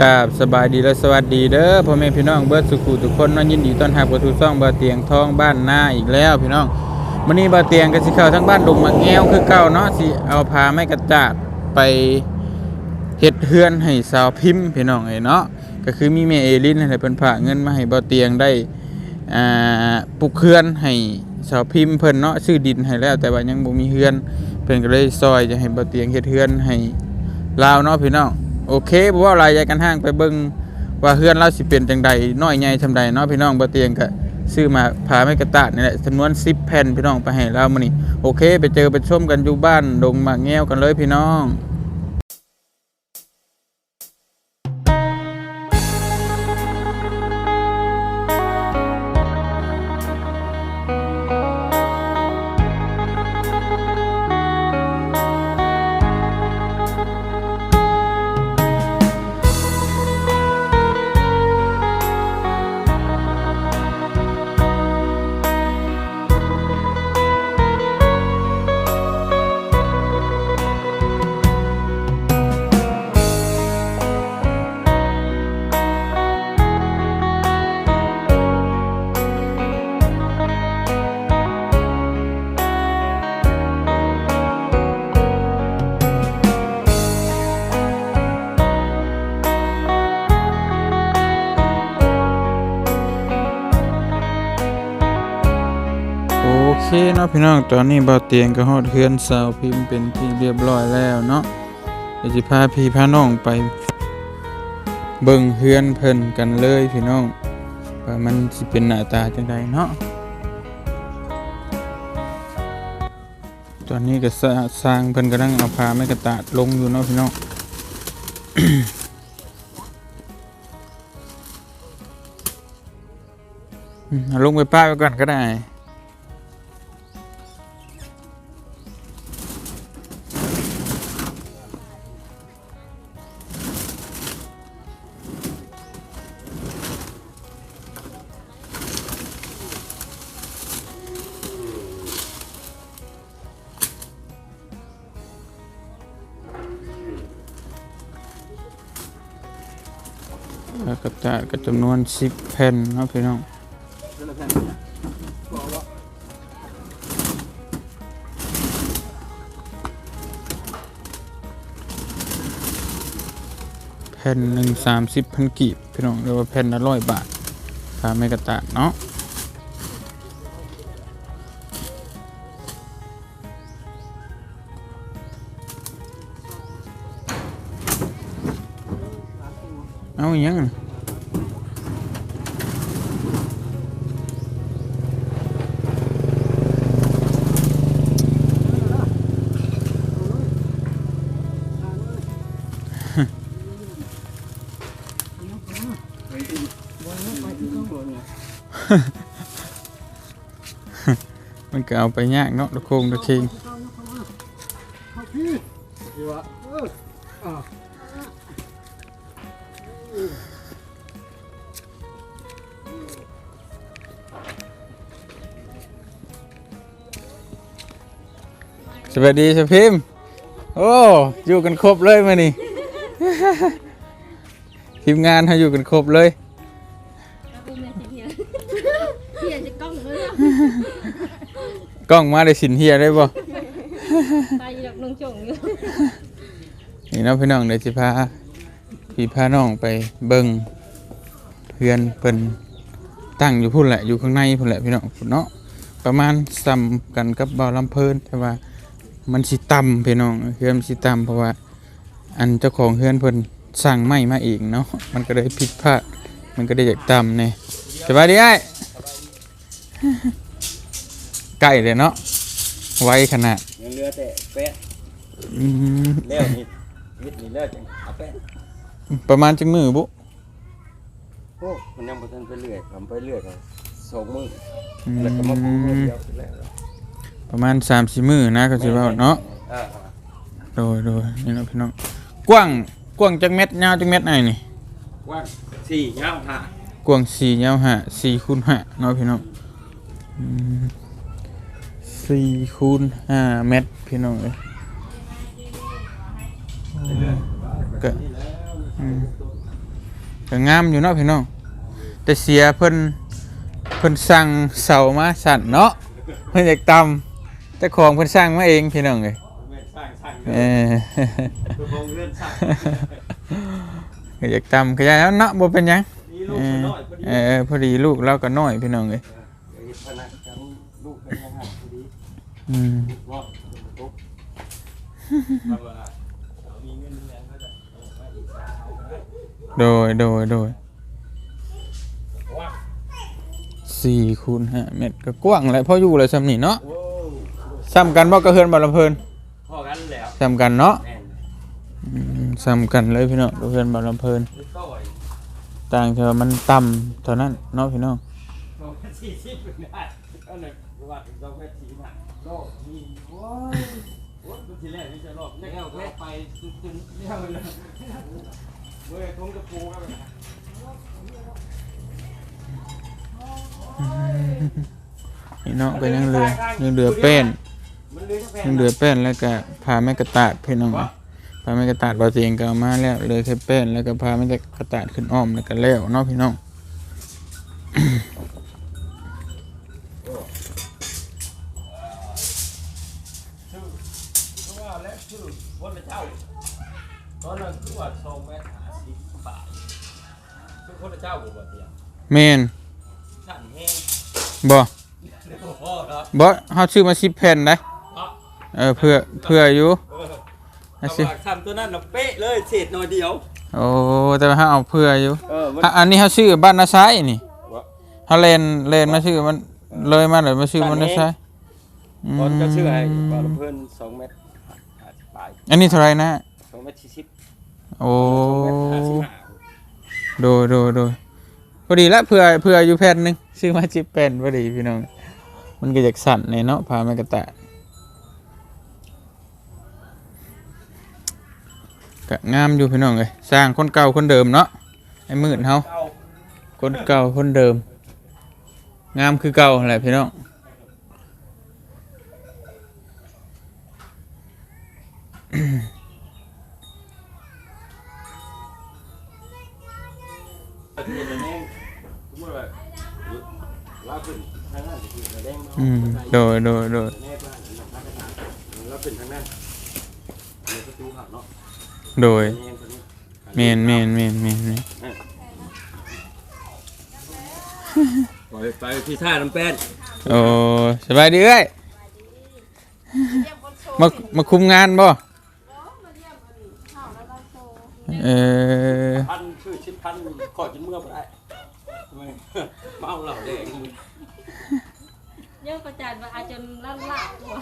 กาบสบายดีและสวัสดีเด้อพ่อแม่พี่น้องเบิร์ดสุขุทุกคนน้องยินดีต้อนรับกระทูซ่องบาเตียงทองบ้านนาอีกแล้วพี่น้องมื้อนี้บาเตียงก็สิเข้าทั้งบ้านดงมะแง้วคือเก่าเนาะสิเอาพาไม้กระจาดไปเฮ็ดเฮือนให้สาวพิมพ์พี่น้องเอ้เนาะก็คือมีแม่เอลินให้เพิ่นฝาเงินมาให้บาเตียงได้อ่าปลูกเฮือนให้สาวพิมพ์เพิ่นเนาะซื้อดินให้แล้ว แต่ว่ายังบ่มีเฮือนเพิ่นก็เลยซอยจะให้บาเตียงเฮ็ดเฮือนให้ลาวเนาะพี่น้อง โอเคบ่ว่าอะไรยายกันห้างไปเบิ่งว่าเฮือนเราสิเป็นจังใดน้อยใหญ่ทำใดเนาะพี่น้องบ่เตียงก็ซื้อมาพาไม่กระตาดนี่แหละจำนวน10แผ่นพี่น้องไปให้เรามื้อนี้โอเค ไปเจอไปชมกันอยู่บ้านดงมาแง้วกันเลยพี่น้อง เคเนาะพี่น้องตอนนี้บ่เตียงก็ฮอดเฮือนสาวพิมพ์เป็นที่เรียบร้อยแล้วเนาะเดี๋ยวสิพาพี่พาน้องไป เบิ่งเฮือนเพิ่นกันเลยพี่น้องว่ามันสิเป็นหน้าตาจังไดเนาะตอนนี้ก็สร้างสางเพิ่นกำลังเอาพาไม้กระตาดลงอยู่เนาะพี่น้องลงไปป้ายไว้ก่อนก็ได้ ก็จะก็จำนวนสิบแผ่นเนาะพี่น้องแผ่นหนึ่งสามสิบพันกีบพี่น้องเรียกว่าแผ่นละร้อยบาทค่าไม่กระตาดเนาะเอาอยัง มันก็เอาไปยากเนาะตะโคงตะเคงสวัสดีสพิมโอ้ อยู่กันครบเลยมานี่ ทีมงานเขาอยู่กันครบเลยปูเมียเฮียเฮียจะกล้องเลยกล้องมาได้สินเฮียได้บ่ตายดอกนงจงอยู่นี่เน้องพี่น้องเดี๋ยวจะพาพี่พาน้องไปเบิ่งเพื่อนเพิ่นตั้งอยู่พุ่นแหละอยู่ข้างในพุ่นแหละพี่น้องพุ่นเนาะประมาณซ้ำกันกับบ่อลำเพิ่นแต่ว่ามันสิต่ำพี่น้องเฮือนมันสิต่ำเพราะว่า อันเจ้าของเฮือนเพิ่นสั่งไม้มาเองเนาะมันก็เลยผิดพลาดมันก็ได้อยากต่ำเนี่ยสบายดีไอ้ายใกล้เลยเนาะไวขนาดยังเหลือแต่แปะอืมแล้วนี่มิดนี่แล้วจังเอาแปะประมาณจังมือบุโอ้มันยังบ่ทันไปเรื่อยทำไปเรื่อยก็สองมื้ออืแล้วก็มาปูมื้อมเดียวเสร็จแล้วประมาณสามสี่มือนะก็สิว่าเนาะอ่าโดยโดยนี่เนาะพี่น้อง กว้างกว้างจักเม็ดยาวจักเม็ดไหนนี่ๆกว้างสี่ยาวห้ากว้างสี่ยาวห้าสี่คูณห้าเนาะพี่น้องอืมสี่คูณห้าเมตรพี่น้องเลยก็อืมก็งามอยู่เนาะพี่น้อง แต่เสียเพิ่นเพิ่นสั่งเสามาสั่นเนาะเพิ่นอยากตำแต่ของเพิ่นสร้างมาเองพี่น้องเอ้ย เออคือโรงเรือนสร้างก็อยากตำก็อยากแล้วเนาะบ่เป็นหยังนี่ลูเอกอน้อยพอดีเออพอดีลูกเราก็น้อยพี่น้องเอ้ยเฮ็ดพนักกันลูกเป็นยังไงพอดีอืมลูกรอดตุ๊กทำอะไรเอามีเงินมีแรงก็จะเอาไปอีกสามเอาไปได้โดยโดยโดยว้าสี่คูณห้าเมตรก็กว้างแหละพออยู่เลยสำนี่เนาะโว้ซ้ำกันบ่กระเฮือนบ่ลำเพิ่นพอกัน แล้วซ้ำกันเนาะแม่นอืมซ้ำกันเลยพี่น้องกระเฮือนบ่ลำเพลินต่างแต่ว่ามันต่ำเท่านั้นเนาะพี่น้องสี่สิบเป็นได้ก็เลยว่าถึงสองพันสี่สิบโลกมีโอ้ยโอ้ยทีแรกนี่จะรอบแรกเอาแค่ไปจนจนเรียกเลยเมื่อทงกระปูก็นี่เนาะก็ยังเหลือยังเหลือแป้น ยแพยังเหลือแป้นแล้วก็พาแม่กระตาดพี่น้องพาแม่กระตาดบ่เตียงก็เอามาแล้วเหลยแค่แป้นแล้วก็พาแม่กระตาดขึ้นอ้อมแล้วก็แล้วเนาะพี่น้องชื่อเพราะว่าแล้วชื่อวันละเจ้าตอนนั้นคือว่าสองเมตรห้าสิบบาทคือคนละเจ้าบ่บ่เตียงแม่นสั่นแห้งบ่เดี๋ยวพ่อครับบ่เฮาซื้อมา10แผ่นได้ เพราะเออเพื่อเพื่ออยู่เออเอาเอาสิว่าทำตัวนั้นน่ะเป๊ะเลยเศษหน่อยเดียว โอ้แต่ว่าเฮาเอาเพื่ออยู่เออมันอะอันนี้เฮาซื้อบ้านนาซ้ายนี่วะเฮาเลนเลนมาซื้อมันเลยมาเลยมาซื้อบ้านนาซ้ายบอลก็ชื่อไอ้บอลมเพื่อนสองเมตรห้าสิบปลายอันนี้เท่าไหร่นะสองเมตรสี่สิบโอ้สองเมตรห้าสิบห้าโดยโดยโดยพอดีละเพื่อเพื่ออยู่แผ่นหนึงซื้อมาจิบแผ่นพอดีพี่น้อง มันก็จากสั่นในเนาะพาแม่กระแตะ ก็งามอยู่พี่น้องเลยสร้างคนเก่าคนเดิมเนาะไอ้มืดเฮาเก้าคนเก่าคนเดิม งามคือเก่าแหละพี่น้องเทียนแดงสมมติว่าลาขึ้นทางนั้นเทียนแดงอืมโดยโดยโดย แน่บ้านลาขึ้นทางลาขึ้นทางนั้นในประตูหักเนาะโดยแดงคนนี้เมนเมนเมนเมนเมนปล่อยไปที่ท่าน้ำแป้นโอ้สบายดีเอ้ยมามาคุมงานบ่เออพันชื่อชิดพันขอจนเมื่อไปได้ทำไมเมาเหล่าแดงเยอะประจานมาอาจจะลั่นลาบตัว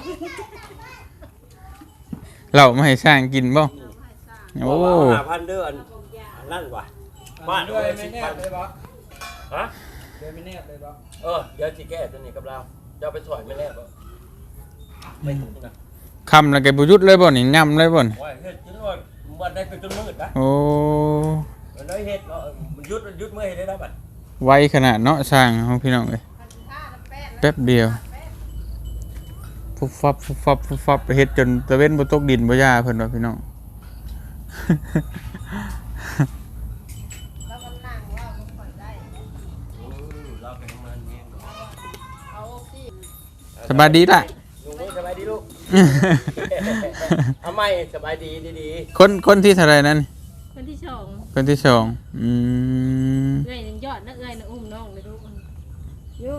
เราไม่ให้สร้างกินบ่ โอ้ห้าพันเด้ออันนั่นวะบ้านเลยไม่แน่เลยปะฮะเดินไม่แนบเลยปะเออเดี๋ยวจีแก้ตัวนี้กับเราจะเอาไปถอยไม่แน่ปะไม่ถูกนะคำแล้วแกบุยุดเลยบ่นี่ย่ำเลยบ่นี่ว่าเฮ็ดจนว่าวันได้เป็นจนมืดนะโอ้มันได้เฮ็ดเนาะมันยุดมันยุดเมื่อเฮ็ดได้แล้วบัดไวขนาดเนาะสร้างของพี่น้องเลยแป๊บเดียวฟุบฟับฟุบฟับฟุบฟับเฮ็ดจนตะเว้นบ่ตกดินบ่ยาเพิ่นว่าพี่น้อง เราไปทำงานแห้งสบายดีล่ะ ลุงสบายดีลูกเอาไม่สบายดีดีคนคนที่เท่าไหรนั้น คนที่สองคนที่สองอืมเอ้ยหนึ่งยอดนะเอ้ยนะอุ้มน้องเลยลูกอยู่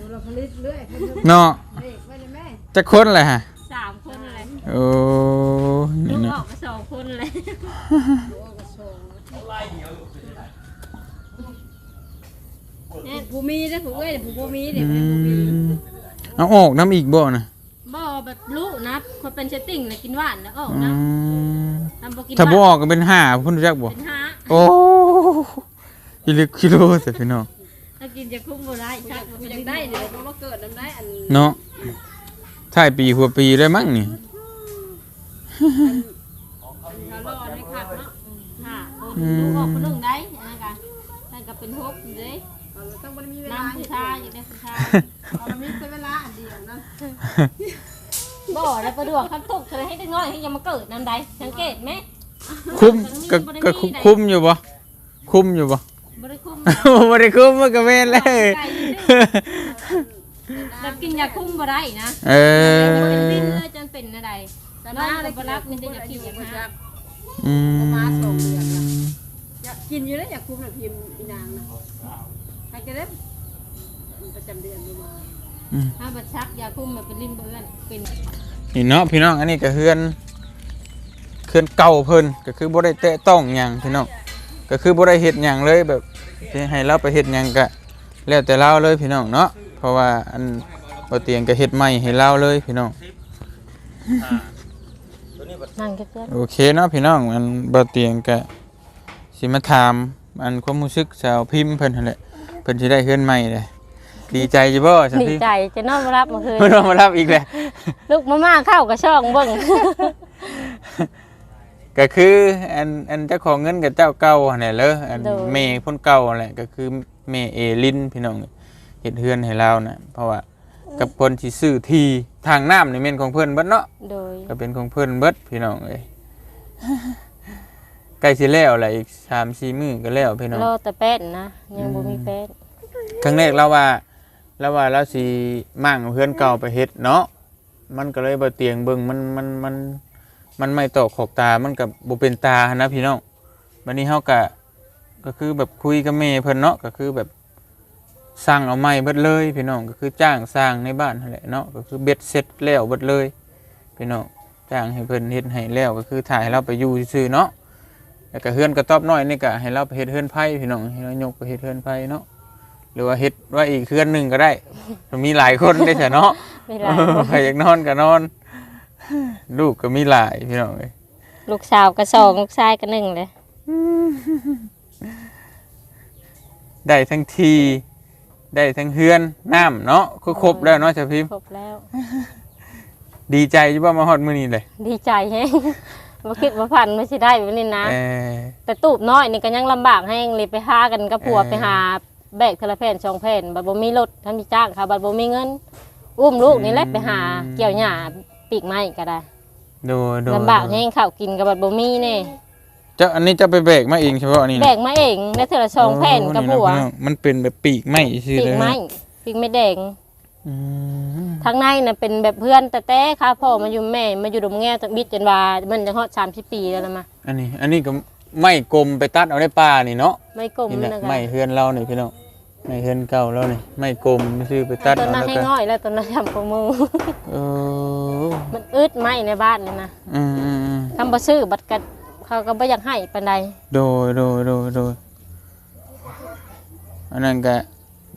ดูเราผลิตเรื่อยผลิตเนาะเด็กไว้เลยแม่จะคนเลยฮะสามคนเลยโอ้ลูนี่กเนาะ ออกมาสอง คนเลยๆไล่เดียวเนี่ยผู้มีได้ผู้เอ้ยผู้บ่มีอืเด็กผู้มีมเอาออกน้ำอีกบ่นะบ่แบบลูกนะคนเป็นเชตติ้งนะกินหวานนะออกอืนะมทำบ่กินถ้าบ่หอวานอกก็เป็นห้าพุ่นรู้จักบ่เป็นห้าโอ้กิโลกิโลสิพี่น้องถ้ากินจะคุ้มบ่ได้ชักบ่ยังได้เดี๋ยวก็มาเกิดน้ำได้อันเนาะถ่ายปีหัวปีเลยมั้งนี่เขารอให้คักเนาะค่ะคน ลูกออกคนหนึ่งได้อันนั้นกันนั่นก็เป็นฮกอยู่เด้ต้องมันมีเวลาน้ำผู้ชายอยู่ในผู้ชายเอามันมีเวลาอันเดียวนะบ่ได้ประดวกคันตกเลยให้ได้น้อยให้ยังมาเกิดน้ำใดสังเกตไหมคุ้มก็ก็คุ้มคุ้มอยู่บ่คุ้มอยู่บ่บ่ได้คุ้มบ่ได้คุ้มมันก็แม่นเลยแบบกินยาคุ้มบ่ได้นะเอมันเป็นอลิ้นเลยจนเป็นอะไรแต่น้องก็บ่รับมันจะอยากกินอย่างนั้นอืม อยากกินอยู่แล้วอยากคุมแบบพิมพ์อีนางนะใครจะได้ประจำเดือนดูมาถ้าบัดชักยาคุ้มมันเป็นลิ้นเบื่อนเป็นนี่เนาะพี่น้องอันนี้ก็เฮือนเฮือนเก่าเพิ่นก็คือบ่ได้แตะต้องหยังพี่น้องก็คือบ่ได้เฮ็ดหยังเลยแบบสิให้เราไปเฮ็ดหยังก็แล้วแต่เราเลยพี่น้องเนาะเพราะว่าอันบ่เตียงก็เฮ็ดใหม่ให้เราเลยพี่น้องนั่งเก็บโอเคเนาะพี่น้องอันบ่เตียงก็ สิมาถามอันความรู้สึกสาวพิมพ์เพิ่นนั่นแหละเพิ่นสิได้เฮือนใหม่เลยดีใจอยู่บ่สาวดีพิมพ์ใจจะนอนมารับเมื่อคืนเพิ่นมารับอีกแล้วลูกมาม่าเข้ากับช่องเบิ่ง ก็คืออันอันเจ้าของเงินกับเจ้าเก่าเนี่ยเลยอันเมย์พ่นเก่าแหละก็คือเมย์เอลินพี่น้องเห็ดเฮือนให้เรานะเพราะว่ากับคนที่ซื้อทีทางน้ำนี่เมนของเพื่อนเบิดเนาะ โดย ก็เป็นของเพื่อนเบิดพี่น้องเอ้ย ใกล้สิแล้วแหละอีกสามสี่มื้อก็แล้วพี่น้องรอแต่แป้นนะยังบ่มีแป้นครั้งแรกเราว่าเราว่าเราสิมั่งเพื่อนเก่าไปเฮ็ดเนาะมันก็เลยบ่เตียงเบิ่งมันมันมันมันไม่ตอกขอบตามันกับบ่เป็นตาหั้นนะพี่น้องวันนี้เฮาก็ก็คือแบบคุยกับแม่เพิ่นเนาะก็คือแบบสร้างเอาไม้เบิดเลยพี่น้องก็คือจ้างสร้างในบ้านนั่นแหละเนาะก็คือเบ็ดเสร็จแล้วเบิดเลยพี่น้องจ้างให้เพิ่นเฮ็ดให้แล้วก็คือถ่ายให้เราไปอยู่ซื่อๆเนาะ แล้วก็เฮือนกระต๊อบน้อยนี่ก็ให้เราไปเฮ็ดเฮือนไผ่พี่น้องให้เรายกไปเฮ็ดเฮือนไผ่เนาะหรือว่าเฮ็ดไว่าอีกเคลื่อนหนึ่งก็ได้ มีหลายคนได้แต่เนาะไม่หลายใครอยากนอนก็นอน ลูกก็มีหลายพี่น้องเอ้ยลูกสาวก็สองลูกชายก็หนึ่งเลยได้ทั้งทีได้ทั้งเฮือนน้ำเนาะคือครบแล้วเนาะชาพิมพ์ครบแล้ว ดีใจอยู่ว่ามาฮอดมื้อนี้เลย ดีใจแฮง บ่คิดว่าพันไม่สิได้แบบนี้นะ เออแต่ตูบน้อยนี่ก็ยังลำบากแฮงเลยไปหากันกับผัวเออไปหาแบกเทละแผ่นสองแผ่นบัดบ่มีรถถ้ามีจ้างค่ะบัดบ่มีเงิน อุ้มลูกนี่แหละไปหาเกี่ยวหญ้าปีกไม้ก็ได้โดยโดยลำบากแฮงข้าวกินก็บัดบ่มีแน่เจ้าอันนี้จะไปแบกมาเองเฉพาะอันนี้นะแบกมาเองได้เทละสองแผ่นกับโนี่ผัวนะพี่น้องมันเป็นแบบปีกไม้ซื่อปีเลกยไม้ปีกไม้แดงอืม ทางในน่ะเป็นแบบเพื่อนแต่แต่ข้าพ่อมาอยู่แม่มาอยู่ดมแง่จากบิดจนว่ามันจะฮอดสามสิบปีแล้วนะมาอันนี้ อันนี้ก็ไม้กลมไปตัดเอาในป่านี่เนาะไม่กลมนี่แหละนะคะไม่เฮือนเรานี่พี่น้องไม่เฮือนเก่าเรานี่ไม่กลมซื้อไปตัดตอนเอานั้นแล้วให้ก็ง่อยแล้วตอนนั้นทำของมือ เออมันอึดไหมในบ้านนี่นะอืมอืมอืมทำบ่ซื้อบัตรกัดเขาก็บ่อยากให้ปานใดโดยโดยโดยโดยอันนั้นก็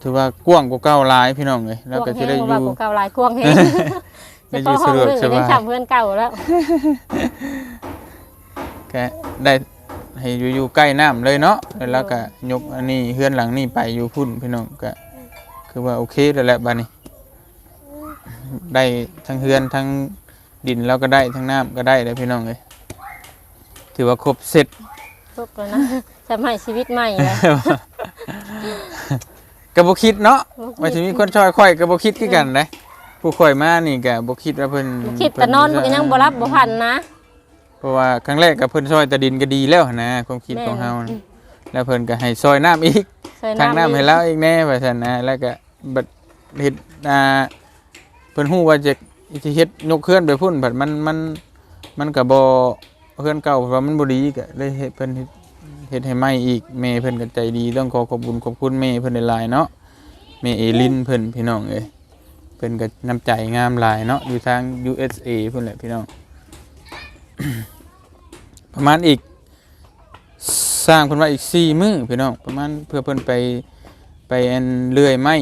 ถือว่ากว้างกว่าเก่าหลายพี่น้องเลยแล้วก็จะได้อว่ายู่กูเก่าหลายควงแฮงได้จะอยู่เข้าห้องสะดวกนึงสบายก็ยังทำเพื่อนเก่าแล้วก็ได้ให้อยู่อยู่ใกล้น้ำเลยเนาะแล้วก็ยกอันนี้เฮือนหลังนี้ไปอยู่พุ่นพี่น้องก็คือว่าโอเคแล้วแหละบ้านนี้ ได้ทั้งเฮือนทั้งดินแล้วก็ได้ทั้งน้ำก็ได้เลยพี่น้องเลยถือว่าครบเสร็จทุกแล้วนะจะให้ชีวิตใหม่แล้ว ก็บ่คิดเนาะบ่คิดว่าสิมีคนช่วยข่อยก็บ่คิดคือกันนะผู้ข่อยมานี่ก็บ่คิดว่าเพิ่นคิดแต่นอนมันก็ยังบ่รับบ่พันนะ เพราะว่าครั้งแรกก็เพิ่นช่วยแต่ดินก็ดีแล้วหั้นนะความคิดของเฮานะแล้วเพิ่นก็ให้ซอยน้ำอีกใส่ทางน้ำให้อีกเราอีกแน่ว่าซั่นนะแล้วก็บัดเฮ็ดอ่าเพิ่นฮู้ว่าจะสิเฮ็ดยกเคลื่อนไปพุ่นบัดมันมันมันก็บ่เคลื่อนเก่าเพราะว่ามันบ่ดีก็เลยเฮ็ดเพิ่นเฮ็ด เฮ็ดให้ใหมอีกแม่เพิ่นก็ใจดีต้องขอขอบคุญขอบคุณแม่เพิ่นหลายๆเนาะแม่เอลินเพิ่นพี่น้องเอ้ยเพิ่นก็น้ำใจงามหลายเนาะอยู่ทาง USA เพิ่นแหละพี่น้อง ประมาณอีก สร้างเพิ่นว่าอีก4มื้อพี่น้องประมาณเพื่อเพิ่นไปไปอันเลื่อยไม้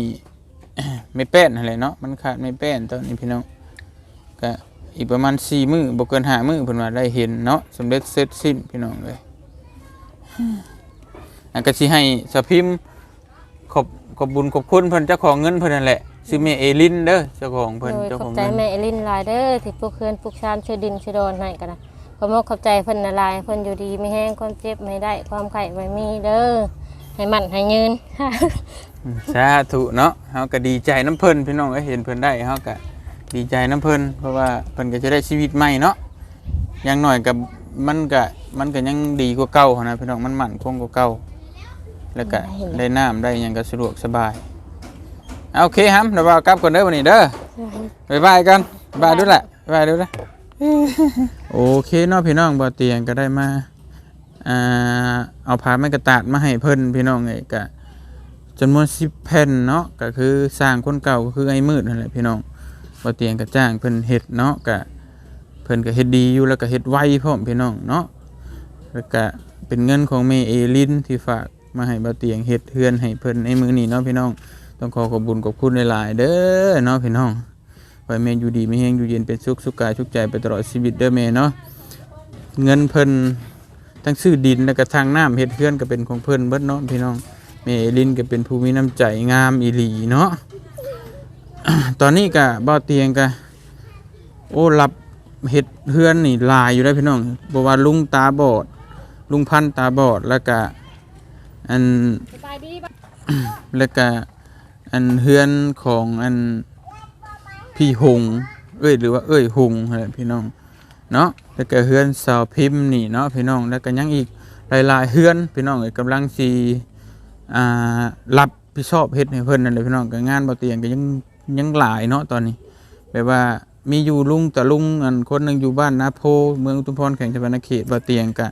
ไม่แป้นอะไรเนาะมันขาดไม่แป้นตอนนี้พี่น้องก็อีกประมาณสี่มือบ่เกินห้ามือเพิ่นว่าได้เห็นเนาะสำเร็จเสร็จสิ้นพี่น้องเลย อันก็สิให้สะพิมพ์ขอบขอบบุญขอบคุณเพิ่นเจ้าของเงินเพิ่นนั่นแหละชื่อแม่เอลินเด้อเจ้าของเพิ่นโดยเจ้าขขออบงใจเงินแม่เอลินหลายเด้อที่ปลูกเคือนปลูกชานช่วยดินช่วยดอนให้กันนะขอมกขอบใจเพิ่นละลายเพิ่นอยู่ดีไม่แห้งความเจ็บไม่ได้ความไข้ไม่มีเด้อให้มันให้ยืนอืมสาธุเนาะเฮาก็ดีใจน้ำเพิ่นพี่น้องก็เห็นเพิ่นได้เฮาก็ดีใจน้ำเพิ่นเพราะว่าเพิ่นก็จะได้ชีวิตใหม่เนาะอย่างน้อยกับ มันก็มันก็ยังดีกว่าเก่าหั้นนะพี่น้องมันมั่นคงกว่าเก่าแล้วก็ได้น้ำได้หยังก็สะดวกสบายเอาโอเคครับเดี๋ยวเรากลับก่อนเด้อวันนี้เด้อบายบายกันบายด้วยแหละบายด้วยนะโอเคเนาะพี่น้องบ่เตียงก็ได้มาอ่าเอาผ้าไม้กระตาดมาให้เพิ่นพี่น้องเอ้ยก็จำนวน10แผ่นเนาะก็คือสร้างคนเก่าก็คือไอ้มืดนั่นแหละพี่น้องบ่เตียงก็จ้างเพิ่นเฮ็ดเนาะก็ เพิ่นก็เฮ็ดดีอยู่แล้วก็เฮ็ดไวพร้อมพี่น้องเนาะแล้วก็เป็นเงินของเมเอลินที่ฝากมาให้บ่เตียงเฮ็ดเฮือนให้เพิ่นในมื้อนี้เนาะพี่น้อง ต้องขอขอบคุญขอบคุณหลายๆเด้อเนาะพี่น้องไว้แม่อยู่ดีไม่แห้งอยู่เย็นเป็นสุขสุขกายสุขใจไปตลอดชีวิตเด้อแม่เนาะเงินเพิ่นทั้งซื้อดินแล้วก็ทางน้ำเฮ็ดเพื่อนก็เป็นของเพิ่นเบิดเนาะพี่น้องแม่เอลินก็เป็นผู้มีน้ำใจงามอีหลีเนาะตอนนี้ก็บ่เตียงก็โอ้รับ เฮ็ดเฮือนนี่ลายอยู่ได้พี่น้องบ่ว่าลุงตาบอด ลุงพันตาบอดแล้วก็อันแล้วก็อันเฮือนของอันพี่หง เอ้ยหรือว่าเอ้ยหงอะไรพี่น้องเนาะแล้วก็เฮือนสาวพิมพ์นี่เนาะพี่น้องแล้วก็ยังอีกหลายๆเฮือนพี่น้องเอ้ยกำลังสีอ่ารับผิดชอบเฮ็ดให้เพิ่นนั่นแหละพี่น้องก็งานบ่เตียงก็ยังยังหลายเนาะตอนนี้แบบว่า มีอยู่ลุงแต่ลุงอันคนหนึ่งอยู่บ้านนาโพ เมืองอุทุมพรแข่งชนเขตบ่เตียงก็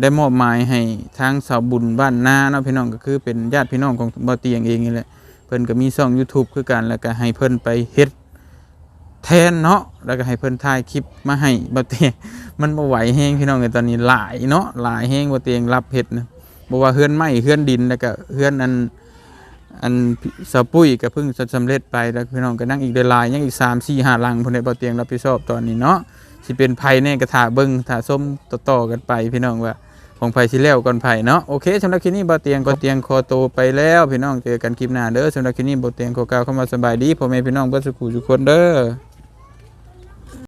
ได้มอบหมายให้ทางสาวบุญบ้านนาเนาะพี่น้องก็คือเป็นญาติพี่น้องของบ่อเตียงเองนี่แหละเพิ่นก็มีช่อง YouTube คือกันแล้วก็ให้เพิ่นไปเฮ็ดแทนเนาะแล้วก็ให้เพิ่นถ่ายคลิปมาให้บ่อเตียงมันบ่ไหวแฮงพี่น้องเอ้ยตอนนี้หลายเนาะหลายแฮงบ่อเตียงรับเฮ็ดนะบ่ว่าเฮือนไม้เฮือนดินแล้วก็เฮือนอัน อันสาวปุ้ยก็เพิ่งสำเร็จไปแล้วพี่น้องก็นั่งอีกเดลายยังอีก3 4 5หลังพนในได้บ่อเตียงรับผิดชอบตอนนี้เนาะสิเป็นไผ่แน่กระถาเบิ้งถาส้มต่อๆกันไปพี่น้องว่าของไผ่สิแล้วก่อนไผ่เนาะโอเคสำหรับคลิปนี้บ่เตียงก็เตียงคอโตไปแล้วพี่น้องเจอกันคลิปหน้าเด้อสำหรับคลิปนี้บ่เตียงขอกล่าวเข้ามาสบายดีพ่อแม่พี่น้องเบื่อสุขุทุกคนเด้อ